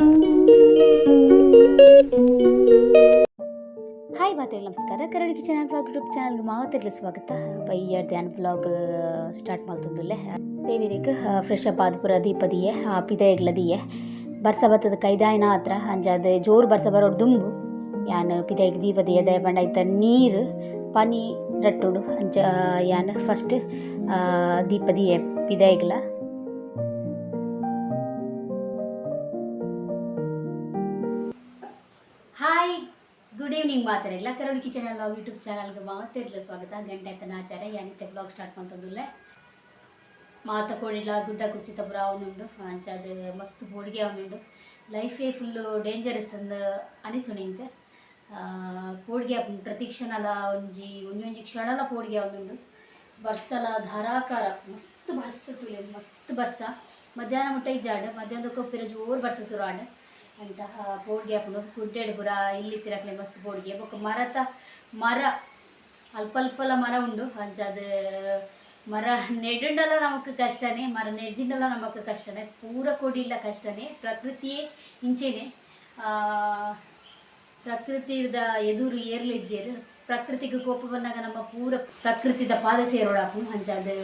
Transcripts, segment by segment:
Hi ಮಾತೆಲ್ಲ ನಮಸ್ಕಾರ Karadi kitchen and vlog YouTube ಚಾನಲ್ಗೆ ಮಾತೆಲ್ಲ ಸ್ವಾಗತ. ಬೈಯ ಧ್ಯಾನ್ ಬ್ಲಾಗ್ ಸ್ಟಾರ್ಟ್ ಮಾಡ್ತಂದುಲ್ಲೆ. ದೇವಿರಿಗೆ ಫ್ರೆಶ್ ಅಪ್ ಆದ ಪೂರ ದೀಪದಿಯೆ, ಆ ಪಿದಯ ಎಗ್ಲದಿಯೆ. ಬರ್ಸ ಬತ್ತದ ಕೈದಾಯನ ಹತ್ರ, ಅಂಜಾದ ಜೋರು ಬರ್ಸ ಬರೋಡು ದುಂಬು. ಯಾನ್ ಪಿದೈಗ್ ದೀಪದಿಯ ದಯ ಬಂಡ ಐತ ನೀರು ಪನಿ ರಟ್ಟುಡು, ಅಂಜ, ಯಾನ್ ಫಸ್ಟ್ ದೀಪದಿಯೆ ಪಿದೈಗ್ಲ ಗುಡ್ ಈವ್ನಿಂಗ್ ಮಾತಾಡಿಲ್ಲ ಕರೋಡಿ ಕಿಚನ್ ವ್ಲಾಗ್ ಯೂಟ್ಯೂಬ್ ಚಾನಲ್ಗೆ ಮಾತಿರ್ಲ ಸ್ವಾಗತ. ಗಂಟೆ ಆಯ್ತಾನ ಆಚಾರ ಯಾನಿತ್ತೆ ಬ್ಲಾಗ್ ಸ್ಟಾರ್ಟ್ ಮಾಡ್ತಂದುಲ್ಲೆ ಮಾತ ಕೋಡಿಲ್ಲ, ಗುಡ್ಡ ಕುಸಿತ ಪುರ ಅವನುಂಡು. ಅಂಚಾದ, ಮಸ್ತ್ ಬೋಡಿಗೆ ಅವನುಂಡು. ಲೈಫೇ ಫುಲ್ಲು ಡೇಂಜರಸ್ ಅಂದ ಅನಿಸುಂಡು ಆ ಪೋಡಿಗೆ ಪ್ರತಿಕ್ಷಣಲ ಒಂಜಿ, ಒಂಜೊಂಜಿ ಕ್ಷಣಲ ಪೋಡಿಗೆ ಅವನುಂಡು. ಬರ್ಸಲ, ಧಾರಾಕಾರ. ಮಸ್ತ್ ಬರ್ಸ ತುಲೆ, ಮಸ್ತ್ ಬರ್ಸ. ಮಧ್ಯಾಹ್ನ ಮುಟ್ಟ ಇಜ್ಜಾಡ್. ಮಧ್ಯಾಹ್ನದಕ್ಕೆ ಉಪ್ಪಿರ ಜೋರು ಬರ್ಸ ಶುರು ಆಡ್ ಅಂಚ ಬೋಡ್ಗೆ ಹಾಕೊಂಡು ಕುಡ್ಡೆಡ್ ಪುರ ಇಲ್ಲಿ ತಿರಕ್ಲೆ ಮಸ್ತ್ ಬೋಡ್ಗೆ ಬೊಕ್ಕ ಮರತ ಮರ, ಅಲ್ಪ ಅಲ್ಪಲ ಮರ ಉಂಡು. ಅಂಚದ ಮರ ನೆಡುಂಡಲ ನಮಕ್ ಕಷ್ಟನೇ, ಮರ ನೆಡ್ಜಿಂಡಲ ನಮಕ್ ಕಷ್ಟನೇ, ಪೂರ ಕೊಡಿಲ್ಲ ಕಷ್ಟನೇ, ಪ್ರಕೃತಿಯೇ ಇಂಚೆನೆ. ಪ್ರಕೃತಿದ ಎದುರು ಏರ್ಲೆಜ್ಜೇರು ಪ್ರಕೃತಿಗೆ ಕೋಪ ಬಂದಾಗ ನಮ್ಮ ಪೂರ ಪ್ರಕೃತಿದ ಪಾದ ಸೇರೋಡಾಕು ಅಂಚ ಅದು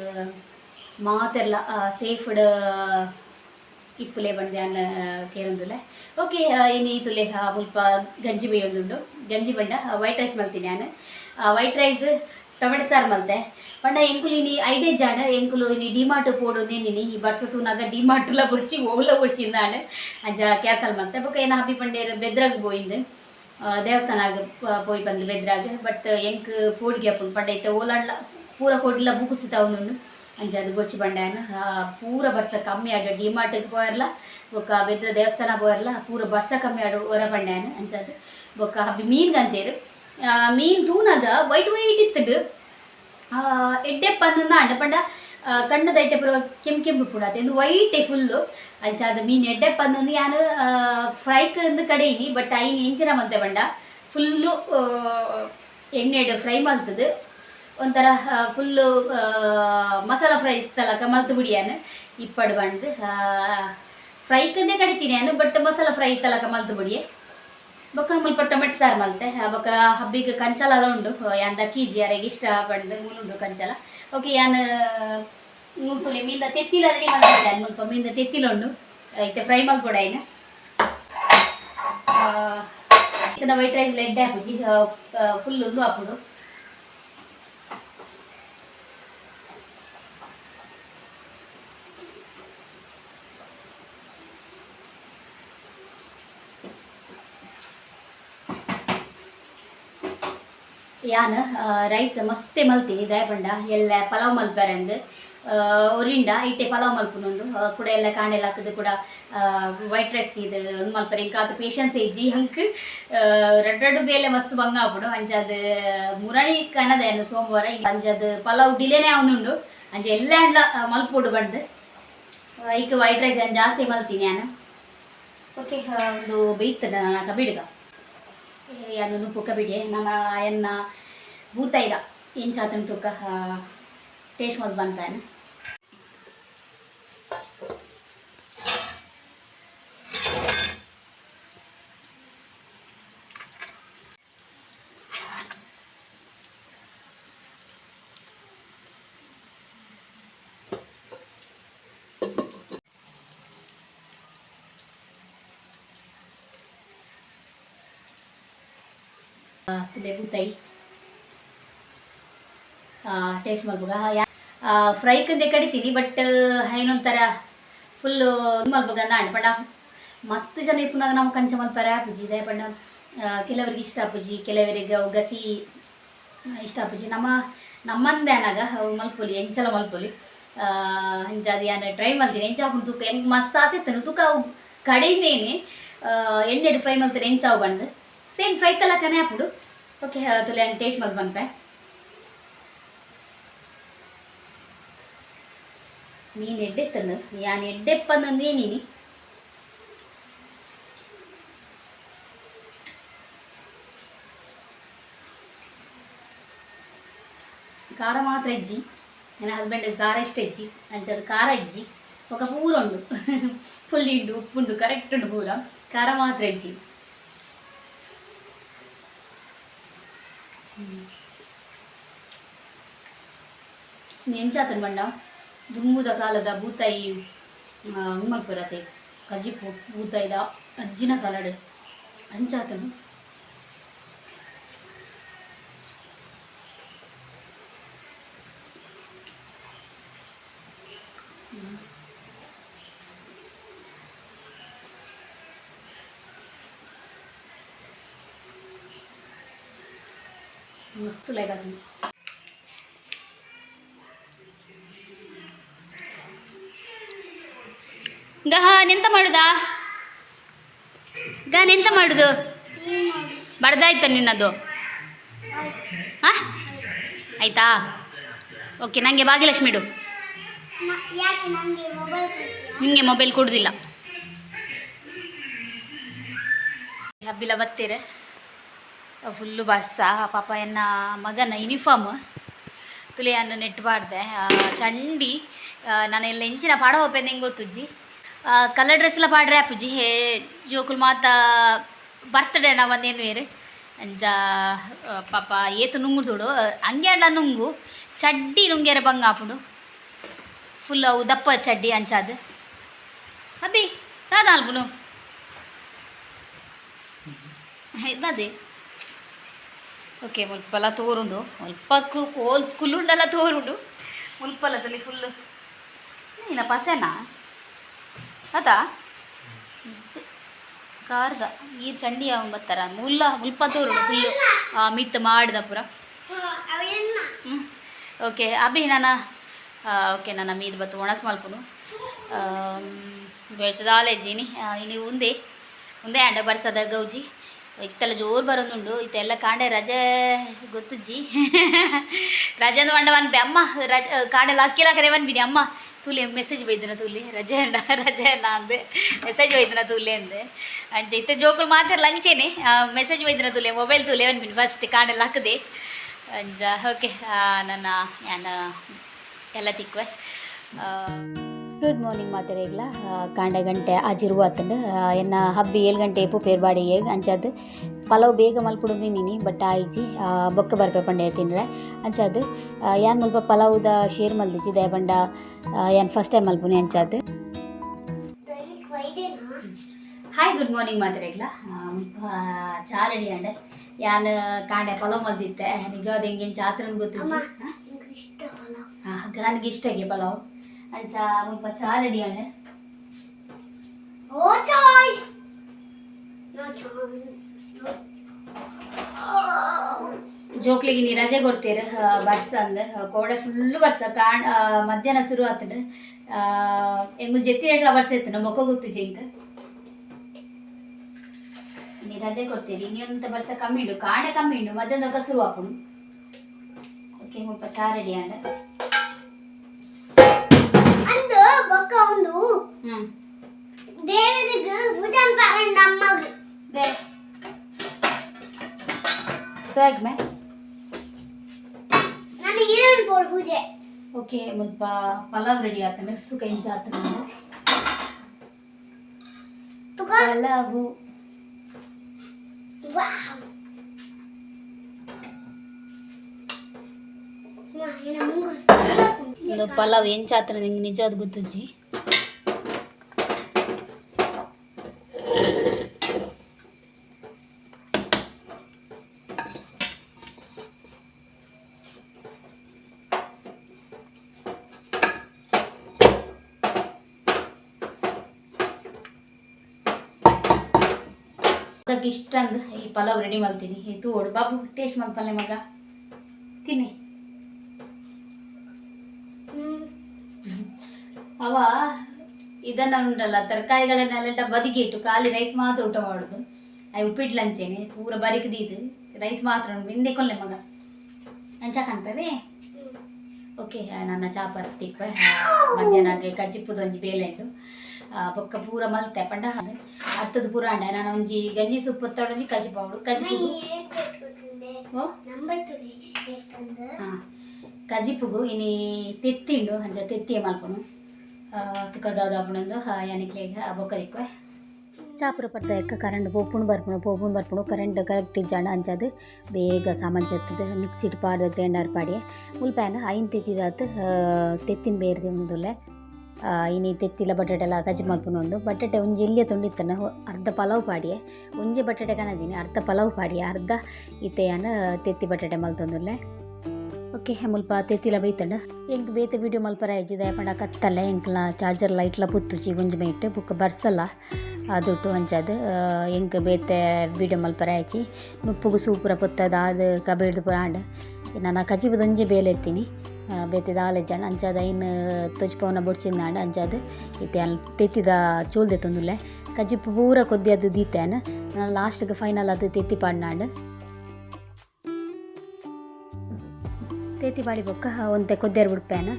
ಮಾತೆಲ್ಲ ಸೇಫ್ಡ್ ಇಪ್ಪುಲೆ ಬಂದೆ ಅನ್ನ ಓಕೆ ಈ ತುಲೆ ಮುಲ್ಪ ಗಂಜಿ ಬೇಯೊಂದುಂಡು ಗಂಜಿ ಬಂಡ ವೈಟ್ ರೈಸ್ ಮಲ್ತೀನಿ ನಾನು ವೈಟ್ ರೈಸ್ ಟೊಮೆಟೊ ಸಾರು ಮಲ್ತೆ ಪಂಡ ಎಂಕುಲು ಇನಿ ಐಡೆ ಜಾಣ ಎಂಕುಲು ಇನಿ ಡಿಮಾರ್ಟ್ ಪೋಡೊಂದೇನಿನಿ ಈ ಬರ್ಸ ತೂನಾಗ ಡಿಮಾರ್ಟ್ಲ ಬುಡ್ಚಿ ಓಲ ಬುಡ್ಚಿಂದಾಣ ಅಂಜ ಕ್ಯಾಸಲ್ ಮಲ್ತೆ ಬೊಕ ಏನ ಹಬ್ಬಿ ಪಂಡೇರು ಬೆದ್ರಾಗ ಪೋಯಿಂದು ದೇವಸ್ಥಾನಾಗ ಪೋಯಿ ಬಂದು ಬೆದ್ರಾಗ ಬಟ್ ಎಂಕ್ ಪೋಡಿಗೆ ಪಂಡ ಐತೆ ಓಲಾಡ್ಲ ಪೂರ ಕೊಡ್ಲ ಬುಗುಸಿತ ಒಂದುಂಡು ಅಂಚೆ ಅದು ಗೊಚ್ಚಿ ಬಂಡಾಯನ ಪೂರ ಬರ್ಸ ಕಮ್ಮಿ ಆಡ, ಡಿಮಾರ್ಟ್ಗೆ ಪೋಯರ್ಲ, ಬೊಕ್ಕ ಬೆದ್ರ ದೇವಸ್ಥಾನ ಪೋಯರ್ಲ, ಪೂರ ಬರ್ಸ ಕಮ್ಮಿ ಆಡು ಹೊರ ಬಂಡಾಯನ ಅಂಚದು ಬೊಕ್ಕ ಹಬ್ಬಿ ಮೀನ್ಗೆ ಮೀನ್ ತೂನದ ವೈಟ್ ವೈಟ್ ಇತ್ತದು. ಎಡ್ಡೆ ಪಂದ ಅಂಡ ಪಂಡ ಕಣ್ಣದ ಐಟೆ ಪುರ ಕೆಂಪು ಕೆಂಪು ಪುಡ ಅದು ವೈಟೇ ಫುಲ್ಲು. ಅಂಚಾದ ಮೀನ್ ಮೀನು ಎಡ್ಡೆ ಪಂದ ಯಾನು ಫ್ರೈಕ್ ಅಂದು ಕಡೆಯಿನಿ ಬಟ್ ಐನ್ ಎಂಚಿನ ಮಂತೆ ಬಂಡ ಫುಲ್ಲು ಎಣ್ಣೆ ಫ್ರೈ ಮಲ್ತದು. ಒಂಥರ ಫುಲ್ಲು ಮಸಾಲ ಫ್ರೈ ಇತ್ತಲ್ಲ ಕಮಲ್ತು ಬಿಡಿಯಾನು? ಇಪ್ಪಡು ಬಂದು ಫ್ರೈಕಂದೇ ಕಡಿತೀನಿ ನಾನು ಬಟ್ ಮಸಾಲ ಫ್ರೈ ಇತ್ತಲ್ಲ ಕಮಲ್ತು ಬಿಡಿಯೆ? ಬೊಕ್ಕ ಮುಲ್ಪ ಟೊಮೆಟೊ ಸಾರು ಮಲ್ತೆ ಬೊಕ್ಕ ಹಬ್ಬಿಗೆ ಕಂಚಲ ಉಂಡು ಯಾಂದ ಕೀಜಿ ಯಾರಿಗೆ ಇಷ್ಟ ಪಡ್ದು ಮುಳುಂಡು ಕಂಚಲ. ಓಕೆ, ಯಾನ್ ಮುಲ್ತುಲಿ ಮೀಂದ ತೆತ್ತಿಲ ರೆಡಿ ಮಾಡಿದ್ದೆ ಮುಲ್ಪ ಮೀಂದ ತೆತ್ತಿಲ ಉಂಡು. ಐತೆ ಫ್ರೈ ಮಲ್ಕೊಡ ಏನು ಇದನ್ನ ವೈಟ್ ರೈಸ್ ಲೆಡ್ ಹಾಕುಜಿ ಫುಲ್ ಒಂದು ಹಾಪುಡು. ಯಾನ್ ರೈಸ್ ಮಸ್ತೆ ಮಲ್ತೀನಿ ದಯಪಂಡ, ಎಲ್ಲ ಪಲಾವ್ ಮಲ್ಪರಂದು ಒರಿಂಡ ಐತೆ ಪಲಾವ್ ಮಲ್ಪುನೊಂದು. ಕೂಡ ಎಲ್ಲ ಕಾಣೆಲ್ಲ ಹಾಕಿದ್ದು ಕೂಡ ವೈಟ್ ರೈಸ್ ಇದು ಮಲ್ಪರೆ. ಇಂಕ ಅದು ಪೇಷನ್ಸ್ ಏಜಿ ಹಂಕ್ ರಡ್ ರಡ್ ಬೇಲೆ ಮಸ್ತ್ ಬಂಗ ಆಪುಡು ಅಂಜಾದ ಮುರಣಿ ಕನದೇನು ಸೋಮವಾರ, ಈಗ ಅಂಜಾದ ಪಲಾವ್ ಡಿಲೇನೇ ಅವನುಂಡು ಅಂಜ ಎಲ್ಲ ಅಂಡ್ಲ ಮಲ್ಪುಡು ಬಂದು. ಐಕ್ ವೈಟ್ ರೈಸ್ ಜಾಸ್ತಿ ಮಲ್ತೀನಿ ನಾನು ಓಕೆ ಒಂದು ಬೇಯ್ತದ ಕಬಿಡ್ಗ ಯಾನು ನುಪ್ಪು ಬಿಡಿ. ನಮ್ಮ ಭೂತ ಇದ. ಏನು ಚಾತನ ತೂಕ ಟೇಸ್ಟ್ ಮೊದಲು ಬಂತಾನೆ? ಆ ಟೇಸ್ಟ್ ಮಾಡ್ಬೋಗ ಫ್ರೈ ಕಂದೆ ಕಡಿತೀನಿ ಬಟ್ ಏನೊಂಥರ ಫುಲ್ಲು ಮಲ್ಬಗ ನಾಣ್ ಪಂಡ ಮಸ್ತ್ ಜನ ಇಪ್ಪನಾಗ ನಾವು ಕಂಚ ಮಲ್ಪರ ಪೂಜಿ ಇದೆ ಪಂಡ ಕೆಲವರಿಗೆ ಇಷ್ಟ ಪೂಜಿ ಕೆಲವರಿಗೆ ಅವು ಗಸಿ ಇಷ್ಟ ಪೂಜಿ ನಮ್ಮ, ನಮ್ಮಂದೆ ಅನ್ನಾಗ ಅವು ಮಲ್ಪೊಲಿ ಎಂಚಲ ಮಲ್ಪೊಲಿ. ಆ ಯಾನ ಟ್ರೈ ಮಾಡ್ತೀನಿ ಎಂಚ ಹಾಕೊಂಡು ತೂಕ, ಹೆಂಗೆ ಮಸ್ತ್ ಆಸೆ ತನು ತೂಕ ಅವು ಕಡೆಯಿಂದೇನೆ ಎಣ್ಣೆಡು ಫ್ರೈ ಮಾಡ್ತಾರೆ ಎಂಚಾವು ಬಂದು. ಸೇಮ್ ಫ್ರೈ ತಲ ಕನೆ ಹಾಪುಡು ಓಕೆ ತುಲೆ ಟೇಸ್ಟ್ ಮಲ್ ಬಂಪೆ ಮೀನು ಎಡ್ಡೆ ತಂದು ಯಾನ್ ಎಡ್ಡೆಪ್ಪ ಅಂದಂದು ಏನಿನಿ ಖಾರ ಮಾತ್ರ ಇಜ್ಜಿ ನನ್ನ ಹಸ್ಬೆಂಡ್ ಖಾರ ಇಷ್ಟ ಇಜ್ಜಿ ಅಂಚದು ಖಾರ ಇಜ್ಜಿ ఒక పూర ఉండు ఫుల్ ఇండు ఉప్పు ఉండు కరెక్ట్ ఉండు పూర ಖಾರ ಮಾತ್ರ ಇಜ್ಜಿ ಎಂಚಾತನ್ ಬಣ್ಣ ದುಮ್ಮುದ ಕಾಲದ ಬೂತಾಯಿ ಉಮ್ಮಲ್ಪುರತೆ ಕಜಿಪು ಬೂತಾಯಿದ ಅಜ್ಜಿನ ಕಾಲಡ್ ಅಂಚಾತನು ಮಸ್ತ್ ಲೈಕ್ ಆಗ್ತದೆ ಗಹ, ನೆಂತ ಮಾಡುದಾ? ಗಹ, ನೆಂತ ಮಾಡುದು? ಬಡ್ದಾಯ್ತ ನಿನ್ನದು? ಹಾ ಆಯ್ತಾ? ಓಕೆ ನನಗೆ ಭಾಗ್ಯಲಕ್ಷ್ಮಿ ಇಡು. ನಿಮಗೆ ಮೊಬೈಲ್ ಕೊಡುದಿಲ್ಲ. ಹಬ್ಬಿಲ ಬತ್ತೀರೆ. ಫುಲ್ಲು ಬಸ್ಸ, ಪಾಪ ಎನ್ನ ಮಗನ ಯೂನಿಫಾರ್ಮ್ ತುಲಿಯನ್ನು ನೆಟ್ಟು ಪಾಡ್ದೆ. ಚಂಡಿ ನಾನು ಎಲ್ಲ ಹೆಂಚಿನ ಪಾಡ ಹೋಪೆ ನಿಂಗೆ ಗೊತ್ತುಜ್ಜಿ? ಕಲರ್ ಡ್ರೆಸ್ಲ ಪಾಡ್ರೆ ಅಪ್ಪುಜಿ ಹೇ, ಜೋಕುಲು ಮಾತ ಬರ್ತಡೇ ನಾ ಒಂದೇನು ಏರಿ ಅಂಜ ಪಾಪ ಏತು ನುಂಗು ತೋಡು. ಹಂಗೆ ಅಲ್ಲ ನುಂಗು. ಚಡ್ಡಿ ನುಂಗ್ಯಾರೆ ಬಂಗಾಪುಡು ಫುಲ್ ಅವು ದಪ್ಪ ಚಡ್ಡಿ ಅಂಚಾದ. ಅಬ್ಬಿ ದಾದ ಆಲ್ಬುನು ದಾದೆ ಓಕೆ ಮುಲ್ಪಲ ತೋರುಂಡು. ಮುಲ್ಪಕ್ಕು ಓಲ್ ಕುಲ್ಲುಂಡಲ್ಲ ತೋರುಂಡು. ಮುಲ್ಪಲದಲ್ಲಿ ಫುಲ್ಲು ನೀನ ಪಸೆನಾ? ಅದ? ಕಾರ್ದ ನೀರು ಚಂಡಿ ಅವನು ಬರ್ತಾರ ಮುಲ್ಲ ಮುಲ್ಪ ತೋರುಂಡು ಫುಲ್ಲು ಮಿತ್ ಮಾಡಿದ ಪುರ. ಓಕೆ, ಅಭಿ ನಾನು ಓಕೆ ನನ್ನ ಮೀದ್ ಬತ್ತು, ಒಣಸ್ ಮಲ್ಪುನು. ಬೆಟ್ಟದಾಲೆಜ್ಜಿನಿ ಇನಿ ಉಂದೆ ಉಂದೆ ಅಂಡ ಬರ್ಸದ ಗೌಜಿ. ಇತ್ತಲ್ಲ ಜೋರು ಬರೋದುಂಡು. ಇತ್ತೆಲ್ಲ ಕಾಂಡೆ ರಜೆ ಗೊತ್ತುಜ್ಜಿ. ರಜೆ ಅಂದ್ ಅಂಡ ಬಿ ಅಮ್ಮ, ರಜೆ, ಕಾಂಡೆಲ್ಲ ಅಕ್ಕಿಲ್ಲ ಕರೆ ಅನ್ಬಿನಿ ಅಮ್ಮ. ತೂಲಿ ಮೆಸೇಜ್ ಬೈದಿನ ತೂಲಿ. ರಜೆನ ರಜೆನ ಅಂದೆ. ಮೆಸೇಜ್ ಬೈದಿನ ತೂಲೆ ಅಂದೆ. ಅಂಚೆ ಇತ್ತೆ ಜೋಕುಲು ಮಾತಾಡ ಲಂಚೇನೆ ಮೆಸೇಜ್ ಬೈದಿನ ತೂಲೆ ಮೊಬೈಲ್ ತೂಲೆ ಅನ್ಬಿನಿ ಫಸ್ಟ್ ಕಾಂಡೆಲ್ಲ ಹಾಕದೆ. ಅಂಜ ಓಕೆ ನನ್ನ ಎಲ್ಲ ತಿಕ್ವೆ ಗುಡ್ ಮಾರ್ನಿಂಗ್ ಮಾತೆರೆಗ್ಲ ಕಾಂಡೆ ಗಂಟೆ ಆಜಿರುವ ಆತಂದು ಎನ್ನ ಹಬ್ಬಿ ಏಳು ಗಂಟೆ ಇಪ್ಪು ಪೇರ್ಬಾಡಿ ಅಂಚಾದ ಅಂಚದು ಪಲಾವ್ ಬೇಗ ಮಲ್ಪುಡುದು ನೀನಿ ಬಟ್ ಆಯ್ಜಿ ಬೊಕ್ಕ ಬರ್ಪೆ ಪಂಡೆ ತಿಂದ್ರೆ ಅಂಚಾದ ಯಾನ್ ಮಲ್ಪ ಪಲಾವ್ದ ಶೇರ್ ಮಲ್ದಿಜಿ ದಯ ಬಂಡ ಯಾನ್ ಫಸ್ಟ್ ಟೈಮ್ ಮಲ್ಪುನಿ ಅಂಚಾದ ಹಾಯ್ ಗುಡ್ ಮಾರ್ನಿಂಗ್ ಮಾತಾಡಿಗ್ಲ ಚಾ ರೆಡಿ ಅಂಡ. ಯಾನ್ ಕಾಂಡೆ ಪಲಾವ್ ಮಲ್ದಿತ್ತೆ. ನಿಜವಾದ ಹೆಂಗೆ ಚಾತ್ರನ್ ಗೊತ್ತಿಲ್ಲ ನನಗೆ ಇಷ್ಟ ಚಾಯ್ಸ್ ನೋ ಚಾನ್ಸ್ ಜೋಕ್ಲಿಗೆ ನೀ ರಜೆ ಕೊಡ್ತೀರ ಬರ್ಸ ಅಂದ್ರೆ ಕೋಡೆ ಫುಲ್ ಬರ್ಸ ಕಾಣ್ ಮಧ್ಯಾಹ್ನ ಶುರು ಆತದ ಹೆಂಗು ಜೆತ್ತಿ ಹೇಳ ಬರ್ಸ ಇತ್ತು ಮೊಕ್ಕ ಗೊತ್ತು ಜಿಂಕ ನೀ ರಜೆ ಕೊಡ್ತೀರಿ ಇನ್ನೊಂದು ಬರ್ಸ ಕಮ್ಮಿ ಇಡು ಕಾಣೆ ಕಮ್ಮಿ ಇಡು ಮಧ್ಯಾಹ್ನ ಶುರು ಹಾಕೊಂಡು ಓಕೆ ಮುಲ್ಪ ಚಾ ರೆಡಿ ಅಂಡ ಹ್ಞೂ ದೇವರಿಗೆ ಭುಜನ್ ಪರಂಡ ಅಮ್ಮಗ್ ದೇ ತಗ್ ಮೇ ನಾನು ಹೀರೋಯಿನ್ ಪೋಡ್ ಪೂಜೆ ಓಕೆ ಮುಲ್ಪ ಪಲಾವ್ ರೆಡಿ ಆತಂದ್ರೆ ಸುಖ ಇಂಚ ಆತಂದ್ರೆ ತುಕ ಪಲಾವು ವಾವ್ ನಾ ಏನ ಮುಂಗುಸ್ ಇದು ಪಲಾವ್ ಏನು ಚಾತ್ರ ನಿಂಗೆ ನಿಜವಾದ ಗೊತ್ತುಜ್ಜಿ ಅದಕ್ಕೆ ಇಷ್ಟ ಅಂದ್ರೆ ಈ ಪಲಾವ್ ರೆಡಿ ಮಾಡ್ತೀನಿ. ಈ ಒಡ್ ಬಾಬು ಟೇಸ್ಟ್ ಮಲ್ಪಲ್ಲೆ ಮಗ. ತಿನ್ನಿ. ಅವ ಇದನ್ನ ಉಂಟಲ್ಲ ತರಕಾರಿಗಳನ್ನೆಲ್ಲ ಬದಿಗೆ ಇಟ್ಟು ಖಾಲಿ ರೈಸ್ ಮಾತ್ರ ಊಟ ಮಾಡುದು. ಐ ಉಪ್ಪಿಟ್ಟು ಲಂಚೇನೆ ಪೂರ ಬರಿಕದೀದು ರೈಸ್ ಮಾತ್ರ ಉಂಟು. ಹಿಂದೆ ಕೊಲ್ಲೆ ಮಗ. ಅಂಚ ಕಾಣ್ತವೆ ಓಕೆ ನನ್ನ ಚಾಪತ್ತಿ ಮಧ್ಯಾಹ್ನ ಮಧ್ಯಾಹ್ನಗೆ ಕಜ್ಜಿಪ್ಪುದು ಒಂಜಿ ಬೇಲೆ ಉಂಟು. ಬೊಕ್ಕ ಪೂರ ಮಲ್ತೆ ಪಂಡ ಹತ್ತದ ಪೂರ ಅಂಡೆ ನಾನು ಒಂಜಿ ಗಂಜಿ ಸೊಪ್ಪು ಒತ್ತಡೊಂಜಿ ಕಜ್ಜಿ ಪಾವುಡು ಕಜ್ಜಿ ಓ ನಂಬರ್ ತುರಿ ಎಷ್ಟಂದು ಹಾಂ ಕಜಿಪುಗು ಇನಿ ತೆತ್ತಿಂಡು ಅಂಚ ತೆತ್ತಿಯ ಮಲ್ಪುನು ತುಕದಾದ ಅಪ್ಪನೊಂದು ಯಾನಿಕ್ಲೆಗ್ ಬೊಕ್ಕ ದಿಕ್ವೆ ಹ್ಮ್. ಚಾಪುರ ಪಡ್ದ ಎಕ್ಕ ಕರೆಂಟ್ ಪೋಪುಣು ಬರ್ಪುಣು ಪೋಪುಣು ಬರ್ಪುಣು ಕರೆಂಟ್ ಕರೆಕ್ಟ್ ಇಜ್ಜಾಂಡ ಅಂಚದು ಬೇಗ ಸಾಮಾನು ಜತ್ತದು ಮಿಕ್ಸಿಡ್ ಪಾಡ್ದ ಗ್ರೈಂಡರ್ ಪಾಡಿ ಮುಲ್ಪಾಯನ ಐನ್ ತೆತ್ತಿದಾತ್ ತೆತ್ತಿನ ಬೇರ್ದೆ ಒಂದುಲೆ ಬಟಾಟೆ ಎಲ್ಲ ಗಜ್ಜಿ ಮಲ್ಪುನ ಒಂದು ಬಟಾಟೆ ಒಂಜಿ ಎಲ್ಲಿಯ ತುಂಡಿತ್ತನ ಅರ್ಧ ಪಲಾವ್ ಪಾಡಿಯೆ. ಒಂಜಿ ಬಟಾಟೆ ಕನದಿನಿ ಅರ್ಧ ಪಲಾವ್ ಪಾಡಿಯೆ, ಅರ್ಧ ಇತ್ತೆಯನ ತೆತ್ತಿ ಬಟಾಟೆ ಮಲ್ತೊಂದುಲ್ಲೆ. ಓಕೆ, ಮುಲ್ಪ ತೆತ್ತಿಲ ಬೈತಂಡ ಎಂಕ್ ಬೇತೆ ವೀಡಿಯೋ ಮಲ್ಪರ ಹೆಜ್ಜಿದೆ ಪಂಡ ಕತ್ತಲ್ಲ ಎಂಕ್ಲ ಚಾರ್ಜರ್ ಲೈಟ್ಲ ಪುತ್ತುಜಿ ಒಂಜಿ ಮೈಟ್, ಬುಕ್ ಬರ್ಸಲ್ಲ ಅದುಟ್ಟು ಅಂಚದು ಎಂಕ್ ಬೇತೆ ವೀಡಿಯೋ ಮಲ್ಪರ ಹೆಚ್ಚಿ ನುಪ್ಪುಗು ಸೂಪುರ ಪುತ್ತದ ಅದು ಕಬೇಡ್ದು ಪುರ ಆಂಡ್ ನಾನು ಕಜಿಬದೊಂಜಿ ಬೇಲೆ ಎತ್ತೀನಿ ಬೇತೆ ದಾಲೆ ಜನ ಅಂಚಾದ ಐನ್ ತೊಜ್ಪವನ ಬೊಡ್ಚಿಂದಾಂಡ ಅಂಚಾದ ಇತ್ತೆ ಅಲ್ಲಿ ತೆತ್ತಿದ ಚೋಲ್ದೆ ತೊಂದುಲ್ಲೆ. ಕಜ್ಜಿ ಪೂರ ಕೊದ್ದಿ ಅದು ದೀತೇನ. ನಾನು ಲಾಸ್ಟ್ಗೆ ಫೈನಲ್ ಅದು ತೆತ್ತಿ ಪಾಡ್ನಾಂಡ್ ತೇತಿ ಬಾಡಿ ಬೊಕ್ಕ, ಒಂತೆ ಕೊದ್ದೇರು ಬಿಡ್ಪೇನ.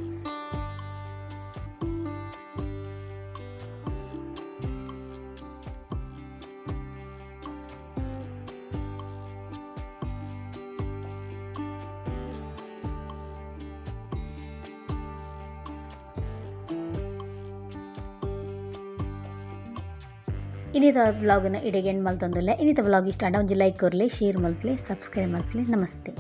ಇನ್ನಿತ ವ್ಲಾಗನ್ನು ಇಡೆಗೆ ಎಂಡ್ ಮಲ್ತೊಂದುಲ್ಲೆ ಇನ್ನಿತ ವ್ಲಾಗ್ ಇಷ್ಟ ಆಡ ಒಂಜಿ ಲೈಕ್ ಕೊರ್ಲಿ ಶೇರ್ ಮಲ್ಪಲಿ ಸಬ್ಸ್ಕ್ರೈಬ್ ಮಲ್ಪ್ಲೆ ನಮಸ್ತೆ.